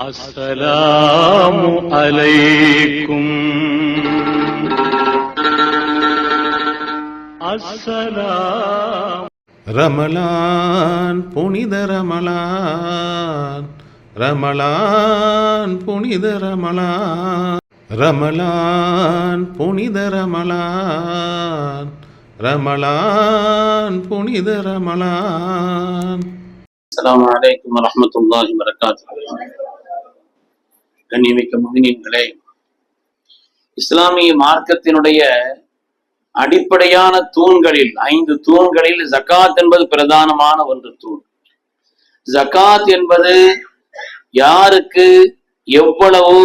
السلام عليكم السلام ரமலான் புனித ரமலான் ரமலான் புனித ரமலான் ரமலான் புனித ரமலான் ரமலான் புனித ரமலான் அஸ்ஸலாமு அலைக்கும் வரஹ்மத்துல்லாஹி வரகாத்துஹு கண்ணியமிக்க முகினீன்களே இஸ்லாமிய மார்க்கத்தினுடைய அடிப்படையான தூண்களில் ஐந்து தூண்களில் ஜக்காத் என்பது பிரதானமான ஒன்று தூண். ஜக்காத் என்பது யாருக்கு எவ்வளவு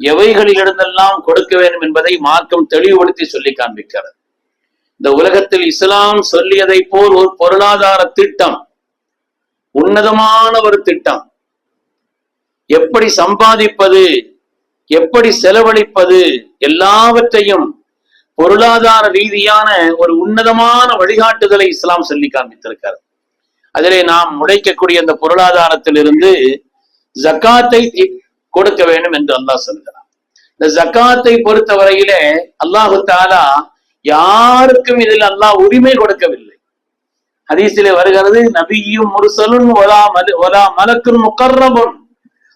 எவைகளிலிருந்தெல்லாம் கொடுக்க வேண்டும் என்பதை மார்க்கம் தெளிவுபடுத்தி சொல்லி காண்பிக்கிறது. இந்த உலகத்தில் இஸ்லாம் சொல்லியதை போல் ஒரு பொருளாதார திட்டம் உன்னதமான ஒரு திட்டம் எப்படி சம்பாதிப்பது எப்படி செலவழிப்பது எல்லாவற்றையும் பொருளாதார ரீதியான ஒரு உன்னதமான வழிகாட்டுதலை இஸ்லாம் சொல்லி காண்பித்திருக்கிறது. அதிலே நாம் உழைக்கக்கூடிய அந்த பொருளாதாரத்திலிருந்து ஜக்காத்தை கொடுக்க வேண்டும் என்று அல்லாஹ் சொல்கிறார் இந்த ஜக்காத்தை பொறுத்தவரையிலே அல்லாஹு தாலா யாருக்கும் இதில் அல்லாஹ் உரிமை கொடுக்கவில்லை. ஹதீஸிலே வருகிறது நபியும் முருசலும் ஒலா மல மலக்கும் முக்கர்ரபுன்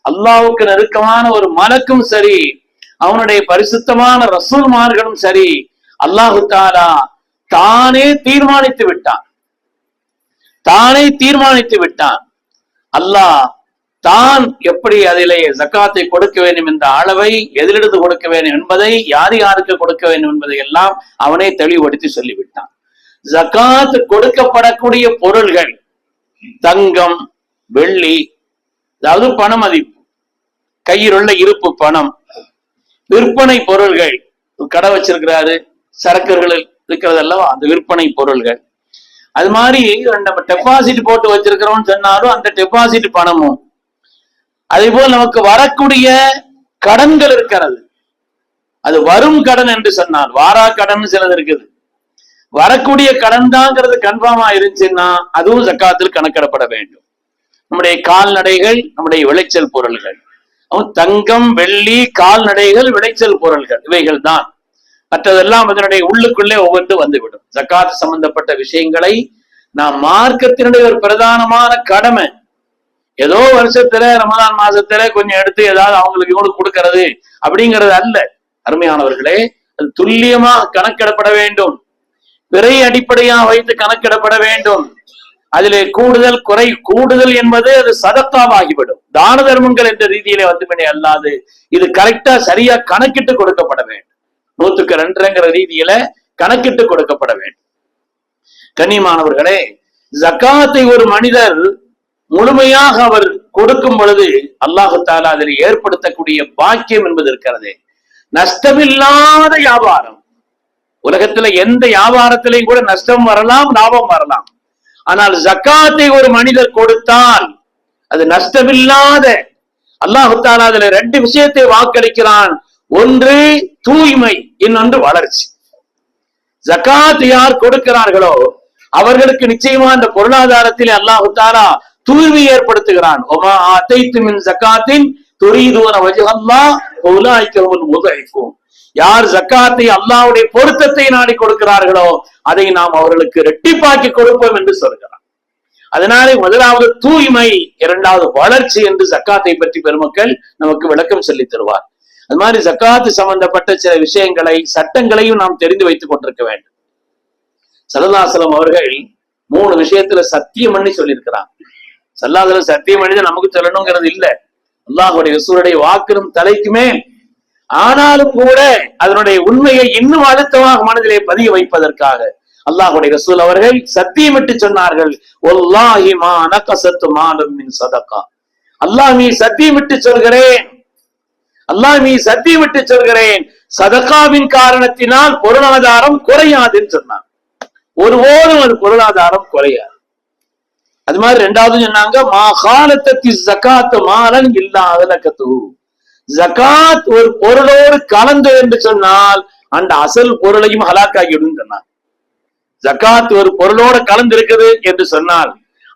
அல்லாவுக்கு நெருக்கமான ஒரு மலக்கும் சரி அவனுடைய பரிசுத்தமான ரசூல்மார்களும் சரி அல்லாஹு தாலா தானே தீர்மானித்து விட்டான். தானே தீர்மானித்து விட்டான். அல்லாஹ் தான் எப்படி அதிலே ஜக்காத்தை கொடுக்க வேண்டும் என்ற அளவை எதிலிருந்து கொடுக்க வேண்டும் என்பதை யார் யாருக்கு கொடுக்க வேண்டும் என்பதை எல்லாம் அவனே தெளிவுபடுத்தி சொல்லிவிட்டான். ஜக்காத் கொடுக்கப்படக்கூடிய பொருள்கள் தங்கம் வெள்ளி அதாவது பண மதிப்பு கையில் உள்ள இருப்பு பணம். விற்பனை பொருள்கள். கடை வச்சிருக்கிறாரு சரக்குகள் இருக்கிறது அல்லவா அந்த விற்பனை பொருள்கள். அது மாதிரி நம்ம டெபாசிட் போட்டு வச்சிருக்கிறோம்னு சொன்னாலும் அந்த டெபாசிட் பணமும். அதே போல் நமக்கு வரக்கூடிய கடன்கள் இருக்கிறது. அது வரும் கடன் என்று சொன்னால் வாரா கடன் சிலது இருக்குது. வரக்கூடிய கடன் தாங்கிறது கன்ஃபார்மா இருந்துச்சுன்னா அதுவும் ஜக்காத்தில் கணக்கிடப்பட வேண்டும். நம்முடைய கால்நடைகள் நம்முடைய விளைச்சல் பொருள்கள். தங்கம் வெள்ளி கால்நடைகள் விளைச்சல் பொருள்கள் இவைகள் தான் மற்றதெல்லாம் அதனுடைய உள்ளுக்குள்ளே ஒவ்வொன்று வந்துவிடும். ஜக்காத் சம்பந்தப்பட்ட விஷயங்களை நாம் மார்க்கத்தினுடைய ஒரு பிரதானமான கடமை. ஏதோ வருஷத்துல ரமதான் மாசத்துல கொஞ்சம் எடுத்து ஏதாவது அவங்களுக்கு இவங்களுக்கு கொடுக்கறது அப்படிங்கிறது அல்ல. அருமையானவர்களே அது துல்லியமா கணக்கிடப்பட வேண்டும். பிறை அடிப்படையாக வைத்து கணக்கிடப்பட வேண்டும். அதிலே கூடுதல் குறை கூடுதல் என்பது அது சதத்தாவாகிவிடும் தான தர்மங்கள் என்ற ரீதியிலே வந்துவினை அல்லாது இது கரெக்டா சரியா கணக்கிட்டு கொடுக்கப்பட வேண்டும். நூத்துக்கு ரெண்டுங்கிற ரீதியில கணக்கிட்டு கொடுக்கப்பட வேண்டும். கண்ணியமானவர்களே ஜக்காத்தை ஒரு மனிதர் முழுமையாக அவர் கொடுக்கும் பொழுது அல்லாஹு தாலா அதில் ஏற்படுத்தக்கூடிய பாக்கியம் என்பது இருக்கிறது. நஷ்டமில்லாத வியாபாரம். உலகத்துல எந்த வியாபாரத்திலையும் கூட நஷ்டம் வரலாம் லாபம் வரலாம். ஆனால் ஜக்காத்தை ஒரு மனிதர் கொடுத்தால் அது நஷ்டமில்லாத. அல்லாஹு அதுல ரெண்டு விஷயத்தை வாக்களிக்கிறான். ஒன்று தூய்மை இன்னொன்று வளர்ச்சி. ஜக்காத் யார் கொடுக்கிறார்களோ அவர்களுக்கு நிச்சயமா அந்த பொருளாதாரத்தில் அல்லாஹு தூய்மை ஏற்படுத்துகிறான். ஒமா அத்தைத்து மின் ஜக்காத்தின் துரிதுவன வஜகல்லா உலாய்க்கவும் உதவிக்கும் யார் ஜக்காத்தை அல்லாவுடைய பொருத்தத்தை நாடி கொடுக்கிறார்களோ அதை நாம் அவர்களுக்கு ரெட்டிப்பாக்கி கொடுப்போம் என்று சொல்கிறார். அதனாலே முதலாவது தூய்மை இரண்டாவது வளர்ச்சி என்று ஜக்காத்தை பற்றி பெருமக்கள் நமக்கு விளக்கம் சொல்லி தருவார். அது மாதிரி ஜக்காத்து சம்பந்தப்பட்ட சில விஷயங்களை சட்டங்களையும் நாம் தெரிந்து வைத்துக் கொண்டிருக்க வேண்டும். சரதாசலம் அவர்கள் மூணு விஷயத்துல சத்தியம் பண்ணி சொல்லியிருக்கிறார். சல்லாதல சத்தியம் பண்ணி நமக்கு சொல்லணுங்கிறது இல்ல. அல்லாஹுடைய ரசூலுடைய வாக்கிலும் தலைக்குமே ஆனாலும் கூட அதனுடைய உண்மையை இன்னும் அழுத்தமாக மனதிலே பதிய வைப்பதற்காக அல்லாஹுடைய ரசூல் அவர்கள் சத்தியமிட்டு சொன்னார்கள் மா நகசத்து மின் சதக்கா. அல்லாஹ் நீ சத்தியமிட்டு சொல்கிறேன். அல்லாஹ் நீ சத்தியமிட்டு சொல்கிறேன். சதக்காவின் காரணத்தினால் பொருளாதாரம் குறையாதுன்னு சொன்னான் ஒருபோதும் அது பொருளாதாரம் குறையாது. அது மாதிரி ரெண்டாவது சொன்னாங்க மா காலத்தி ஜக்காத்து மாலன் இல்லாத கத்து ஜகாத் ஒரு பொருளோடு கலந்து என்று சொன்னால் அந்த அசல் பொருளையும் ஹலாக்காகிவிடும் சொன்னார். ஜக்காத் ஒரு பொருளோட கலந்து இருக்குது என்று சொன்னால்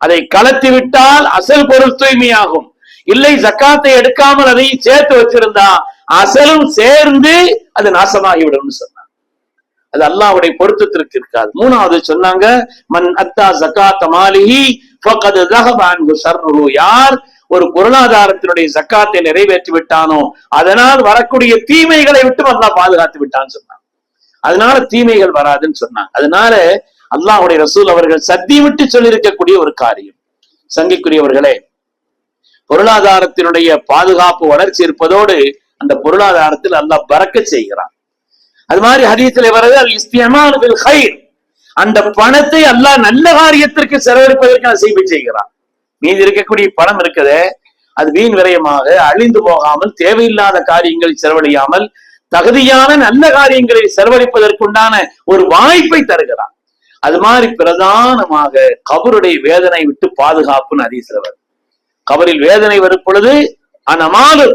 அதை கலத்தி விட்டால் அசல் பொருள் தூய்மையாகும். இல்லை ஜக்காத்தை எடுக்காமல் அதை சேர்த்து வச்சிருந்தா அசலும் சேர்ந்து அது நாசமாகிவிடும் சொன்னார். அது அல்லாவுடைய பொருத்தத்திற்கு இருக்காது. மூணாவது சொன்னாங்க மன் அத்தா ஜக்காத்த மாலிகி யார் ஒரு பொருளாதாரத்தினுடைய ஜக்காத்தை நிறைவேற்றி விட்டானோ அதனால் வரக்கூடிய தீமைகளை விட்டு அல்லா பாதுகாத்து விட்டான்னு சொன்னான். அதனால தீமைகள் வராதுன்னு சொன்னாங்க அதனால அல்லாஹுடைய ரசூல் அவர்கள் சத்தி விட்டு சொல்லியிருக்கக்கூடிய ஒரு காரியம். சங்கிக்குரியவர்களே பொருளாதாரத்தினுடைய பாதுகாப்பு வளர்ச்சி இருப்பதோடு அந்த பொருளாதாரத்தில் அல்லாஹ் பறக்க செய்கிறான். அது மாதிரி ஹதீஸ்ல வர்றது அல் இஸ்தியமான அந்த பணத்தை அல்லாஹ் நல்ல காரியத்திற்கு செலவழிப்பதற்கு நசீபு செய்கிறான். மீதி இருக்கக்கூடிய பணம் இருக்குது. அது வீண் விரயமாக அழிந்து போகாமல் தேவையில்லாத காரியங்களை செலவழியாமல் தகுதியான நல்ல காரியங்களை செலவழிப்பதற்குண்டான ஒரு வாய்ப்பை தருகிறான். அது மாதிரி பிரதானமாக கபருடைய வேதனை விட்டு பாதுகாப்புன்னு ஹதீஸ்ல கபரில் வேதனை வரும் பொழுது அனமாலு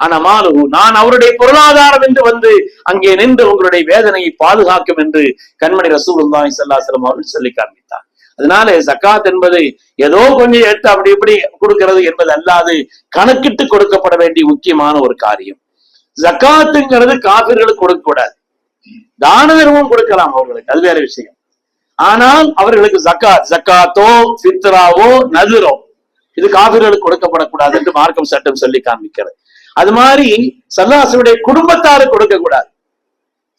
அனமாலு நான் அவருடைய பொருளாதாரம் என்று வந்து அங்கே நின்று உங்களுடைய வேதனையை பாதுகாக்கும் என்று கண்மணி ரசூல் ஸல்லல்லாஹு அவர்கள் சொல்லி காண்பித்தார் அதனால ஜக்காத் என்பது ஏதோ கொஞ்சம் எடுத்து அப்படி இப்படி கொடுக்கிறது என்பது அல்லாது கணக்கிட்டு கொடுக்கப்பட வேண்டிய முக்கியமான ஒரு காரியம். ஜக்காத்துங்கிறது காபிர்களுக்கு கொடுக்க கூடாது. தான தர்மம் கொடுக்கலாம் அவர்களுக்கு அது வேற விஷயம். ஆனால் அவர்களுக்கு ஜக்காத் ஜக்காத்தோ சித்ராவோ நதுரோ இது காபிர்களுக்கு கொடுக்கப்படக்கூடாது என்று மார்க்கம் சட்டம் சொல்லி காண்பிக்கிறது. அது மாதிரி சல்லாசுடைய குடும்பத்தாருக்கு கொடுக்க கூடாது.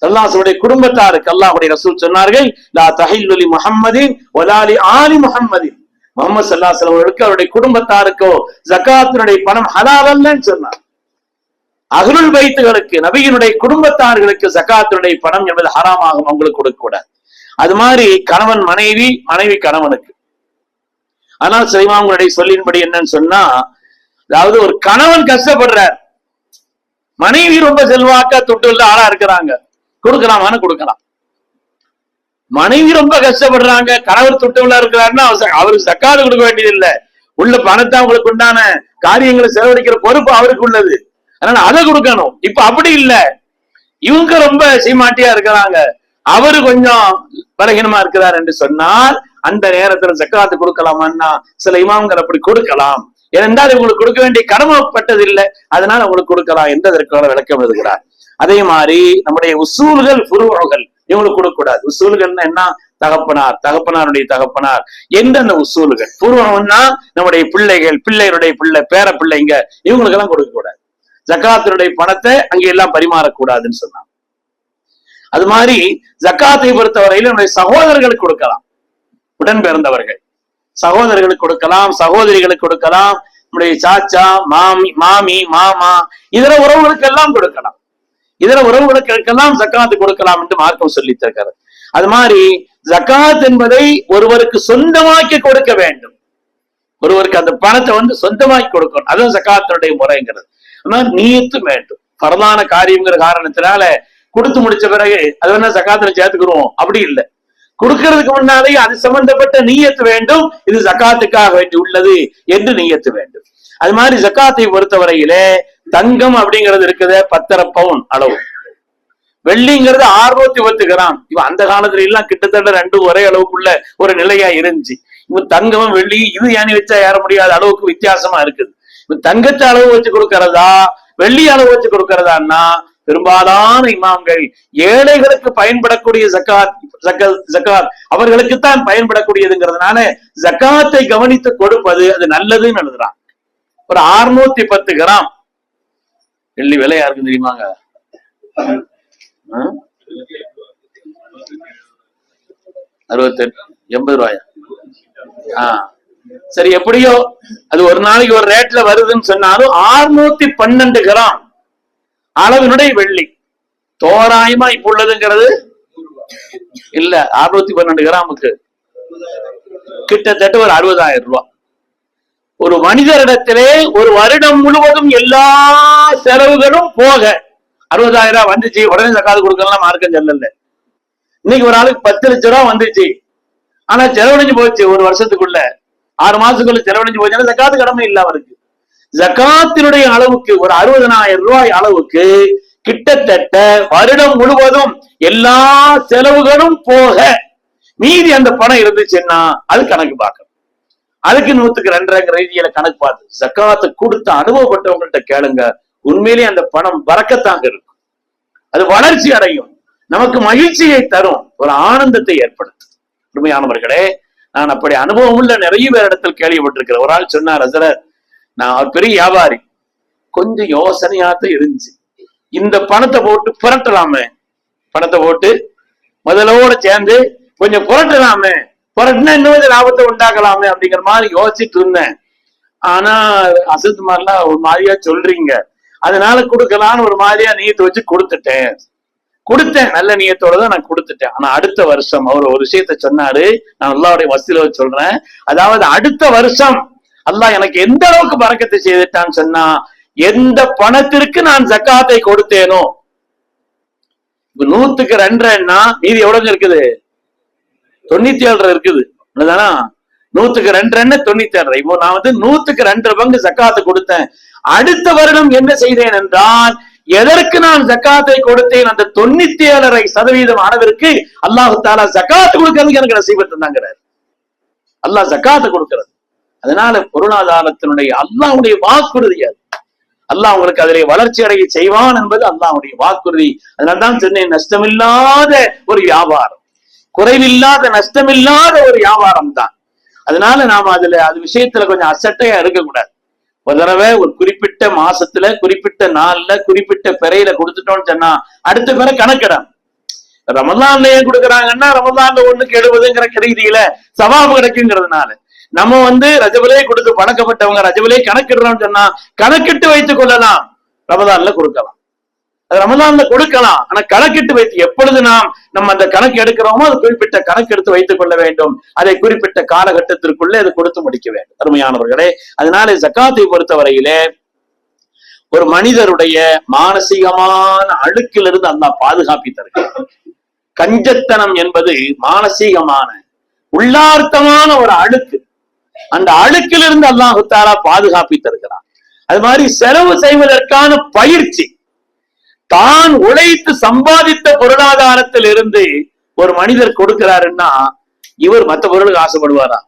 சல்லாசுடைய குடும்பத்தாருக்கு அல்லாஹுடைய ரசூல் சொன்னார்கள் லா தஹில் முஹம்மதின் ஒலாலி ஆலி முஹம்மதின். முகமது சல்லாஹ் அவர்களுக்கு அவருடைய குடும்பத்தாருக்கோ ஜக்காத்தினுடைய பணம் ஹலால் அல்லன்னு சொன்னார். அகருள் வைத்துகளுக்கு நபியினுடைய குடும்பத்தார்களுக்கு ஜக்காத்தினுடைய பணம் என்பது ஹராமாகும் அவங்களுக்கு கொடுக்க கூடாது அது மாதிரி கணவன் மனைவி மனைவி கணவனுக்கு. ஆனால் சிலைமாங்களுடைய சொல்லின்படி என்னன்னு சொன்னா அதாவது ஒரு கணவன் கஷ்டப்படுறார். மனைவி ரொம்ப செல்வாக்கா தொட்டுள்ள ஆளா இருக்கிறாங்க. கொடுக்கலாமான்னு கொடுக்கலாம் மனைவி ரொம்ப கஷ்டப்படுறாங்க கணவர் தொட்டுள்ள இருக்கிறாருன்னா அவருக்கு சக்காது கொடுக்க வேண்டியது இல்ல உள்ள பணத்தை அவங்களுக்கு உண்டான காரியங்களை செலவழிக்கிற பொறுப்பு அவருக்கு உள்ளது. அதனால அதை கொடுக்கணும். இப்ப அப்படி இல்ல. இவங்க ரொம்ப சீமாட்டியா இருக்கிறாங்க. அவரு கொஞ்சம் பலகீனமா இருக்கிறார் என்று சொன்னால் அந்த நேரத்துல சக்கராத்து கொடுக்கலாமான்னா சில இமாம்கள் அப்படி கொடுக்கலாம். ஏனென்றால் இவங்களுக்கு கொடுக்க வேண்டிய கடமைப்பட்டது இல்லை அதனால உங்களுக்கு கொடுக்கலாம் என்பதற்கான விளக்கம் எழுதுகிறார். அதே மாதிரி நம்முடைய உசூல்கள் புருவர்கள் இவங்களுக்கு கொடுக்கூடாது உசூல்கள்னா என்ன? தகப்பனார் தகப்பனாருடைய தகப்பனார். எந்தெந்த உசூல்கள்? பூர்வம்னா நம்முடைய பிள்ளைகள் பிள்ளைகளுடைய பிள்ளை பேர பிள்ளைங்க இவங்களுக்கு எல்லாம் கொடுக்க கூடாது ஜக்காத்தினுடைய பணத்தை அங்க எல்லாம் பரிமாறக்கூடாதுன்னு சொன்னாங்க. அது மாதிரி ஜக்காத்தை பொறுத்தவரையில நம்முடைய சகோதரர்களுக்கு கொடுக்கலாம். உடன் பிறந்தவர்கள். சகோதரர்களுக்கு கொடுக்கலாம் சகோதரிகளுக்கு கொடுக்கலாம் நம்முடைய சாச்சா மாமி மாமி மாமா இதர உறவுகளுக்கு எல்லாம் கொடுக்கலாம். இதர உறவுகளுக்கெல்லாம் ஜக்காத்து கொடுக்கலாம் என்று மார்க்கம் சொல்லி அது மாதிரி ஜக்காத் என்பதை ஒருவருக்கு சொந்தமாக்கி கொடுக்க வேண்டும். ஒருவருக்கு அந்த பணத்தை வந்து சொந்தமாக்கி கொடுக்கணும். அதுவும் ஜக்காத்தினுடைய முறைங்கிறது. ஆனால் நீயத்து வேண்டும். பரதான காரியங்கிற காரணத்தினால கொடுத்து முடிச்ச பிறகு அது வேணா ஜக்காத்துல சேர்த்துக்கிறோம் அப்படி இல்லை. கொடுக்கறதுக்கு முன்னாலே அது சம்பந்தப்பட்ட நீயத்து வேண்டும். இது ஜக்காத்துக்காக வேண்டி உள்ளது என்று நீயத்து வேண்டும். அது மாதிரி ஜக்காத்தை பொறுத்தவரையிலே தங்கம் அப்படிங்கிறது இருக்குது பத்தரை பவுன் அளவு. வெள்ளிங்கிறது அறுநூத்தி பத்து கிராம். இவன் அந்த காலத்துல எல்லாம் கிட்டத்தட்ட ரெண்டு ஒரே அளவுக்குள்ள ஒரு நிலையா இருந்துச்சு. இவன் தங்கமும் வெள்ளி இது ஏனி வச்சா ஏற முடியாத அளவுக்கு வித்தியாசமா இருக்குது. இவன் தங்கத்தை அளவு வச்சு கொடுக்கறதா வெள்ளி அளவு வச்சு கொடுக்கறதான்னா பெரும்பாலான இமாம்கள் ஏழைகளுக்கு பயன்படக்கூடிய ஜக்காத் ஜக்காத் அவர்களுக்கு அவர்களுக்குத்தான் பயன்படக்கூடியதுங்கிறதுனால ஜக்காத்தை கவனித்து கொடுப்பது அது நல்லதுன்னு எழுதுறான். ஒரு அறுநூத்தி பத்து கிராம். வெள்ளி விலை யாருக்கு தெரியுமாங்க அறுபத்தெட்டு எண்பது ரூபாயா? ஆ. சரி எப்படியோ அது ஒரு நாளைக்கு ஒரு ரேட்ல வருதுன்னு சொன்னாலும் ஆறுநூத்தி பன்னெண்டு கிராம் அளவினுடைய வெள்ளி. தோராயமா இப்ப உள்ளதுங்கிறது இல்ல அறுநூத்தி பன்னெண்டு கிராமுக்கு. கிட்டத்தட்ட ஒரு அறுபதாயிரம் ரூபாய் ஒரு மனிதரிடத்திலே ஒரு வருடம் முழுவதும் எல்லா செலவுகளும் போக அறுபதாயிரம் ரூபாய் வந்துச்சு. உடனே தக்காது கொடுக்கலாம் மார்க்கம் சொல்லல. இன்னைக்கு ஒரு ஆளுக்கு பத்து லட்ச ரூபாய் வந்துச்சு. ஆனா செலவழிஞ்சு போச்சு ஒரு வருஷத்துக்குள்ள. ஆறு மாசத்துக்குள்ள செலவழிஞ்சு போச்சுன்னா ஜக்காத்து கடமை இல்ல அவருக்கு. ஜக்காத்தினுடைய அளவுக்கு ஒரு அறுபதனாயிரம் ரூபாய் அளவுக்கு கிட்டத்தட்ட வருடம் முழுவதும் எல்லா செலவுகளும் போக மீதி அந்த பணம் இருந்துச்சுன்னா அது கணக்கு பார்க்கணும். அதுக்கு நூத்துக்கு ரெண்டரைங்கிற ரீதியில கணக்கு பார்த்து ஜக்காத்தை கொடுத்த அனுபவப்பட்டவங்கள்ட்ட கேளுங்க. உண்மையிலேயே அந்த பணம் பறக்கத்தாங்க இருக்கும். அது வளர்ச்சி அடையும். நமக்கு மகிழ்ச்சியை தரும். ஒரு ஆனந்தத்தை ஏற்படுத்தும். உண்மையானவர்களே நான் அப்படி அனுபவம் உள்ள நிறைய பேர் இடத்தில் கேள்விப்பட்டிருக்கிறேன். ஒரு ஆள் சொன்னார் ஹசரத் நான் ஒரு பெரிய வியாபாரி. கொஞ்சம் யோசனையாத்தான் இருந்துச்சு. இந்த பணத்தை போட்டு புரட்டலாமே. பணத்தை போட்டு முதலோட சேர்ந்து கொஞ்சம் புரட்டலாமே. புரட்டினா இன்னும் கொஞ்சம் லாபத்தை உண்டாக்கலாமே அப்படிங்கிற மாதிரி யோசிச்சுட்டு இருந்தேன். ஆனா அசத் மாதிரிலாம் ஒரு மாதிரியா சொல்றீங்க. அதனால கொடுக்கலான்னு ஒரு மாதிரியா நீயத்தை வச்சு கொடுத்துட்டேன். கொடுத்தேன். நல்ல நியத்தோட தான் நான் கொடுத்துட்டேன். ஆனா அடுத்த வருஷம் அவர் ஒரு விஷயத்த சொன்னாரு. நான் அல்லாவுடைய வசதியில சொல்றேன். அதாவது அடுத்த வருஷம் அல்லாஹ் எனக்கு எந்த அளவுக்கு பறக்கத்தை செய்துட்டான்னு சொன்னா எந்த பணத்திற்கு நான் ஜக்காத்தை கொடுத்தேனோ? நூத்துக்கு ரெண்டரைன்னா மீதி எவ்வளவு இருக்குது? தொண்ணூத்தி ஏழு இருக்குது. என்னதானா நூத்துக்கு ரெண்டு ரெண்டு தொண்ணூத்தி ஏழு இப்போ நான் வந்து நூத்துக்கு ரெண்டு பங்கு சக்காத்து கொடுத்தேன். அடுத்த வருடம் என்ன செய்தேன் என்றால் எதற்கு நான் ஜக்காத்தை கொடுத்தேன்? அந்த தொண்ணூத்தி ஏழரை சதவீதம் அளவிற்கு அல்லாஹு தாலா ஜக்காத்து கொடுக்கறதுக்கு எனக்கு நசீபத் தந்தாங்கிறார். அல்லாஹ் ஜக்காத்து கொடுக்கிறது. அதனால பொருளாதாரத்தினுடைய அல்லாஹ்வுடைய வாக்குறுதி அது. அல்லாஹ் உங்களுக்கு அதிலே வளர்ச்சி அடைய செய்வான் என்பது அல்லாஹுடைய வாக்குறுதி. அதனால்தான் சொன்னேன் நஷ்டமில்லாத ஒரு வியாபாரம். குறைவில்லாத நஷ்டமில்லாத ஒரு வியாபாரம் தான் அதனால நாம அதுல அது விஷயத்துல கொஞ்சம் அசட்டையா இருக்கக்கூடாது. ஒரு தடவை ஒரு குறிப்பிட்ட மாசத்துல குறிப்பிட்ட நாள்ல குறிப்பிட்ட பிறையில கொடுத்துட்டோம்னு சொன்னா அடுத்த பிறை கணக்கிடம் ரமதான்ல ஏன் கொடுக்குறாங்கன்னா ரமதான்ல ஒண்ணுக்கு எழுபதுங்கிற ரீதியில சவாபு கிடைக்குங்கிறதுனால. நம்ம வந்து ரஜபலே கொடுத்து பழக்கப்பட்டவங்க ரஜபலே கணக்கிடுறோம்னு சொன்னா கணக்கிட்டு வைத்துக் கொள்ளலாம். ரமதான்ல கொடுக்கலாம். அது ரமலான்ல கொடுக்கலாம். ஆனா கணக்கிட்டு வைத்து எப்பொழுது நாம் நம்ம அந்த கணக்கு எடுக்கிறோமோ அது குறிப்பிட்ட கணக்கு எடுத்து வைத்துக் கொள்ள வேண்டும். அதை குறிப்பிட்ட காலகட்டத்திற்குள்ளே அதை கொடுத்து முடிக்க வேண்டும். அருமையானவர்களே அதனால ஜக்காத்தை பொறுத்தவரையிலே ஒரு மனிதருடைய மானசீகமான அழுக்கிலிருந்து அந்த பாதுகாப்பி தருகிறார். கஞ்சத்தனம் என்பது மானசீகமான உள்ளார்த்தமான ஒரு அழுக்கு. அந்த அழுக்கிலிருந்து அல்லாஹு தாரா பாதுகாப்பி தருகிறான். அது மாதிரி செலவு செய்வதற்கான பயிற்சி. தான் உழைத்து சம்பாதித்த பொருளாதாரத்தில் இருந்து ஒரு மனிதர் கொடுக்கிறாருன்னா இவர் மற்ற பொருளுக்கு ஆசைப்படுவாரா?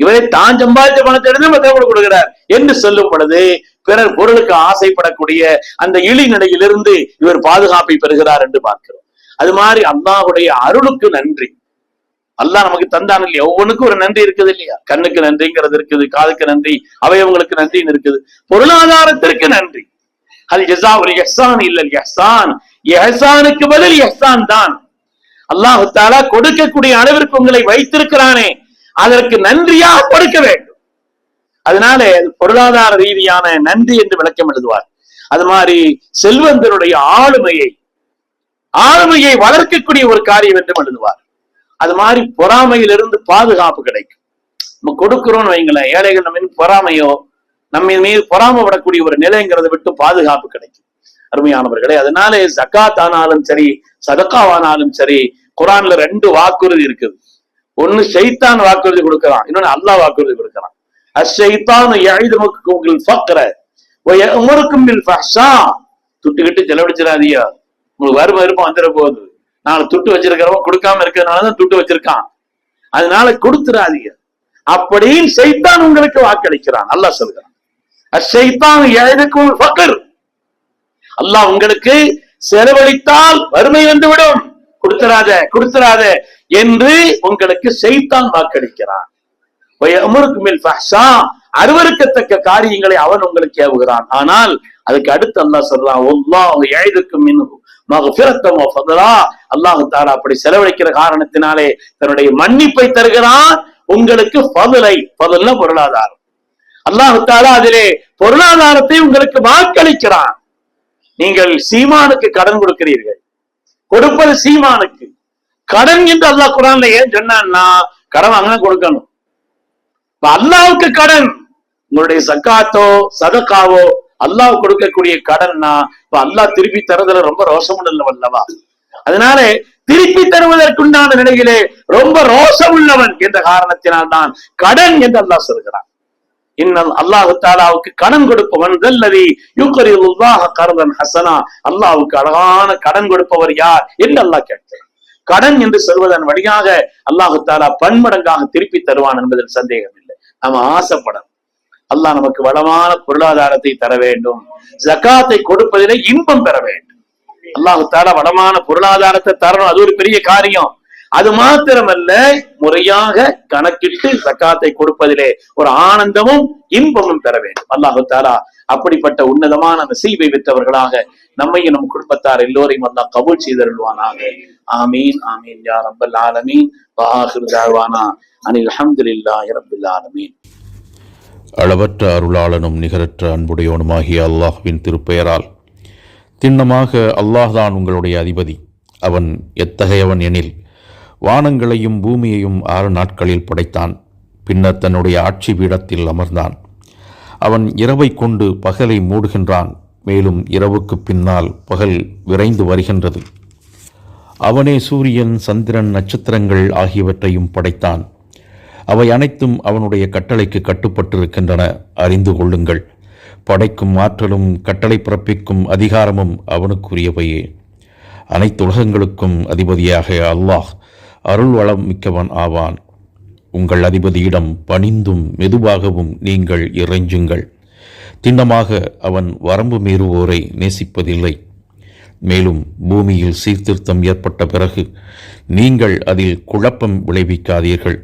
இவரை தான் சம்பாதித்த பணத்தை எடுத்து மற்றவங்களுக்கு கொடுக்கிறார் என்று சொல்லும் பொழுது பிறர் பொருளுக்கு ஆசைப்படக்கூடிய அந்த இழிநிலையிலிருந்து இவர் பாதுகாப்பை பெறுகிறார் என்று பார்க்கிறோம். அது மாதிரி அல்லாஹுடைய அருளுக்கு நன்றி. அல்லாஹ் நமக்கு தந்தான் இல்லையா? ஒவ்வொன்றுக்கும் ஒரு நன்றி இருக்குது இல்லையா? கண்ணுக்கு நன்றிங்கிறது இருக்குது காதுக்கு நன்றி அவயவங்களுக்கு நன்றின்னு இருக்குது. பொருளாதாரத்திற்கு நன்றி. அது ஜசா ஒரு எஹ்சான் இல்ல எஹ்சான் எஹ்சானுக்கு பதில் எஹ்சான் தான். அல்லாஹு தாலா கொடுக்கக்கூடிய அளவிற்கு உங்களை வைத்திருக்கிறானே. அதற்கு நன்றியா கொடுக்க வேண்டும். அதனால பொருளாதார ரீதியான நன்றி என்று விளக்கம் எழுதுவார். அது மாதிரி செல்வந்தருடைய ஆளுமையை ஆளுமையை வளர்க்கக்கூடிய ஒரு காரியம் என்றும் எழுதுவார். அது மாதிரி பொறாமையிலிருந்து பாதுகாப்பு கிடைக்கும். நம்ம கொடுக்கிறோம்னு வைங்களேன் ஏழைகள் நம்ம பொறாமையோ நம்ம மீது பொறாமப்படக்கூடிய ஒரு நிலைங்கிறத விட்டு பாதுகாப்பு கிடைக்கும். அருமையானவர்களே அதனால ஜக்காத் ஆனாலும் சரி சதக்காவானாலும் சரி குரான்ல ரெண்டு வாக்குறுதி இருக்குது. ஒண்ணு ஷைத்தான் வாக்குறுதி கொடுக்கறான் இன்னொன்னு அல்லாஹ் வாக்குறுதி கொடுக்கறான் அஷைத்தான் எழுதுமுக்கு உங்கள் ஃபக்ர உமருக்கும் பில் ஃபஹ்ஷா. துட்டுக்கிட்டு செலவழிச்சிடாதியா உங்களுக்கு வறுமை இருப்போம் வந்துட போகுது. நாலு துட்டு வச்சிருக்கிறவன் கொடுக்காம இருக்கிறதுனாலதான் துட்டு வச்சிருக்கான். அதனால கொடுத்துடாதீங்க. அப்படின்னு சைத்தான் உங்களுக்கு வாக்களிக்கிறான். நல்லா சொல்கிறான். அஷைத்தான் ஃபக்கர். அல்லாஹ் உங்களுக்கு செலவழித்தால் வறுமை வந்துவிடும். கொடுத்துறாத கொடுத்துறாத என்று உங்களுக்கு செய்தான் வாக்களிக்கிறான். அமருக்கு மேல் அருவருக்கத்தக்க காரியங்களை அவன் உங்களுக்கு ஏவுகிறான். ஆனால் அதுக்கு அடுத்து அல்லாஹ் சொல்றான் ஒல்லாஹ் எழுதுக்கும் அல்லாஹு தாரா அப்படி செலவழிக்கிற காரணத்தினாலே தன்னுடைய மன்னிப்பை தருகிறான். உங்களுக்கு பதிலை பதுல்ல பொருளாதாரம். அல்லாஹு அதிலே பொருளாதாரத்தை உங்களுக்கு வாக்களிக்கிறான். நீங்கள் சீமானுக்கு கடன் கொடுக்கிறீர்கள். கொடுப்பது சீமானுக்கு. கடன் என்று அல்லாஹ் குரான்ல ஏன் சொன்னான்னா கடன் வாங்கினா கொடுக்கணும். இப்ப அல்லாவுக்கு கடன் உங்களுடைய சக்காத்தோ சதக்காவோ அல்லாஹ் கொடுக்கக்கூடிய கடன்னா இப்ப அல்லாஹ் திருப்பி தரதுல ரொம்ப ரோஷம் அல்லவா? அதனால திருப்பி தருவதற்குண்டான நிலையிலே ரொம்ப ரோஷம் உள்ளவன் என்ற காரணத்தினால் தான் கடன் என்று அல்லாஹ் சொல்கிறான். இன்னல் அல்லாஹு தாலாவுக்கு கடன் கொடுப்பவன் தல்லதி யூக்கரியுல்லாஹ கரதன் ஹசனா. அல்லாவுக்கு அழகான கடன் கொடுப்பவர் யார் என்று அல்லாஹ் கேட்டேன் கடன் என்று சொல்வதன் வழியாக அல்லாஹு தாலா பன்மடங்காக திருப்பி தருவான் என்பதில் சந்தேகம் இல்லை நாம ஆசைப்படணும். அல்லாஹ் நமக்கு வளமான பொருளாதாரத்தை தர வேண்டும். ஜகாத்தை கொடுப்பதிலே இன்பம் பெற வேண்டும். அல்லாஹு தாலா வளமான பொருளாதாரத்தை தரணும். அது ஒரு பெரிய காரியம். அது மாத்திரமல்ல முறையாக கணக்கிட்டு சக்காத்தை கொடுப்பதிலே ஒரு ஆனந்தமும் இன்பமும் பெற வேண்டும். அல்லாஹு தாலா அப்படிப்பட்ட உன்னதமான நசீபை வித்தவர்களாக நம்மையும் நம் குடும்பத்தார் எல்லோரையும் அல்லா கபூல் செய்தருள்வானாக. ஆமீன் ஆமீன். யா ரப்பல் ஆலமீன். வாஹிர் அனில் அல்ஹம்துலில்லாஹி ரப்பில் ஆலமீன். அளவற்ற அருளாளனும் நிகரற்ற அன்புடையவனுமாகிய அல்லாஹ்வின் திருப்பெயரால் திண்ணமாக அல்லாஹ்தான் உங்களுடைய அதிபதி. அவன் எத்தகையவன் எனில் வானங்களையும் பூமியையும் ஆறு நாட்களில் படைத்தான். பின்னர் தன்னுடைய ஆட்சி பீடத்தில் அமர்ந்தான். அவன் இரவை கொண்டு பகலை மூடுகின்றான். மேலும் இரவுக்கு பின்னால் பகல் விரைந்து வருகின்றது. அவனே சூரியன் சந்திரன் நட்சத்திரங்கள் ஆகியவற்றையும் படைத்தான். அவை அனைத்தும் அவனுடைய கட்டளைக்கு கட்டுப்பட்டிருக்கின்றன. அறிந்து கொள்ளுங்கள். படைக்கும் ஆற்றலும் கட்டளை பிறப்பிக்கும் அதிகாரமும் அவனுக்குரியவையே. அனைத்து உலகங்களுக்கும் அதிபதியாக அல்லாஹ் அருள் வளம் மிக்கவன் ஆவான். உங்கள் அதிபதியிடம் பணிந்தும் மெதுவாகவும் நீங்கள் இறைஞ்சுங்கள். திண்ணமாக அவன் வரம்பு மீறுவோரை நேசிப்பதில்லை. மேலும் பூமியில் சீர்திருத்தம் ஏற்பட்ட பிறகு நீங்கள் அதில் குழப்பம் விளைவிக்காதீர்கள்.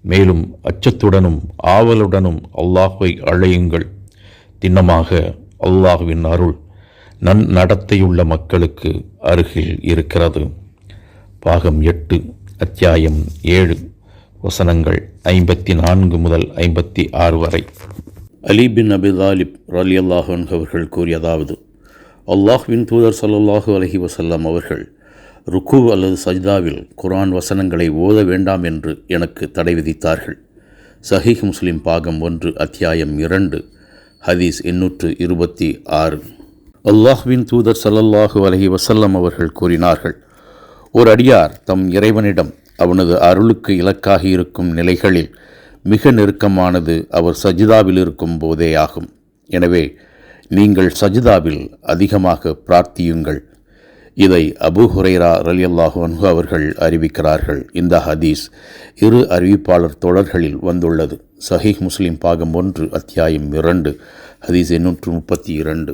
மேலும் அச்சத்துடனும் ஆவலுடனும் அல்லாஹுவை அழையுங்கள். திண்ணமாக அல்லாஹ்வின் அருள் நன் நடத்தையுள்ள மக்களுக்கு அருகில் இருக்கிறது. பாகம் எட்டு. அத்தியாயம் ஏழு வசனங்கள் ஐம்பத்தி நான்கு முதல் ஐம்பத்தி ஆறு வரை. அலி பின் அபிதாலிப் ரலி அல்லாஹன் அவர்கள் கூறியதாவது அல்லாஹ்வின் தூதர் சல்லாஹூ அலஹி வசல்லம் அவர்கள் ருக்கு அல்லது சஜ்தாவில் குரான் வசனங்களை ஓத வேண்டாம் என்று எனக்கு தடை விதித்தார்கள். சஹீஹ் முஸ்லிம் பாகம் ஒன்று அத்தியாயம் இரண்டு ஹதீஸ் எண்ணூற்று இருபத்தி ஆறு. அல்லாஹ்வின் தூதர் சல்லல்லாஹு அலஹி வசல்லம் அவர்கள் கூறினார்கள் ஒரு அடியார் தம் இறைவனிடம் அவனது அருளுக்கு இலக்காக இருக்கும் நிலைகளில் மிக நெருக்கமானது அவர் சஜிதாவில் இருக்கும் போதே ஆகும். எனவே நீங்கள் சஜிதாவில் அதிகமாக பிரார்த்தியுங்கள். இதை அபு ஹுரைரா ரலியல்லாஹு அன்ஹு அவர்கள் அறிவிக்கிறார்கள். இந்த ஹதீஸ் இரு அறிவிப்பாளர் தொடர்களில் வந்துள்ளது. சஹீஹ் முஸ்லிம் பாகம் ஒன்று அத்தியாயம் இரண்டு ஹதீஸ் எண்ணூற்று முப்பத்தி இரண்டு.